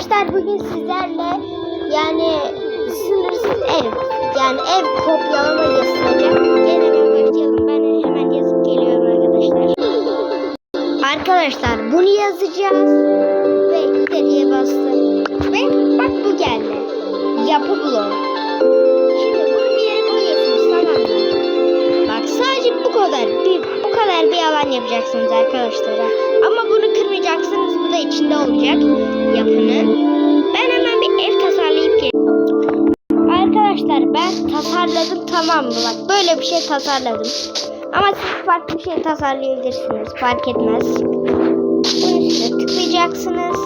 Arkadaşlar bugün sizlerle yani sınırsız ev yani ev kopyalama göstereceğim. Hemen başlayalım. Ben hemen yazıp geliyorum arkadaşlar. Arkadaşlar bunu yazacağız ve ileriye bastım. Ve bak bu geldi. Yapı bloğu. Şimdi bunu bir yere koyuyorsunuz tamam mı? Bak sadece bu kadar bir bu kadar bir alan yapacaksınız arkadaşlar. Ama bunu kırmayacaksınız. Bu da içinde olacak yapının. Ben hemen bir ev tasarlayıp geliyorum. Arkadaşlar ben tasarladım tamam mı? Bak böyle bir şey tasarladım. Ama siz farklı bir şey tasarlayabilirsiniz. Fark etmez. Bunun üstüne tıklayacaksınız.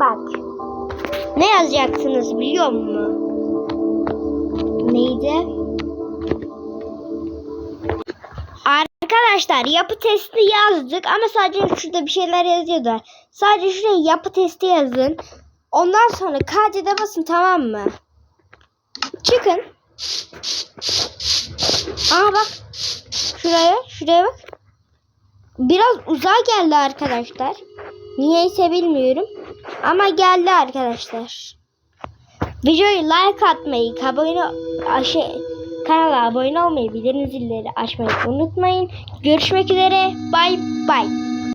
Bak. Ne yazacaksınız biliyor musun? Neydi? Arkadaşlar yapı testi yazdık ama sadece şurada bir şeyler yazıyordu. Sadece şuraya yapı testi yazın. Ondan sonra kaydede basın tamam mı? Çıkın. Aa bak. Şuraya, şuraya bak. Biraz uzağa geldi arkadaşlar. Niyeyse bilmiyorum. Ama geldi arkadaşlar. Videoyu like atmayı, abone aşı, kanala abone olmayı, bildirim zilleri açmayı unutmayın. Görüşmek üzere. Bay bay.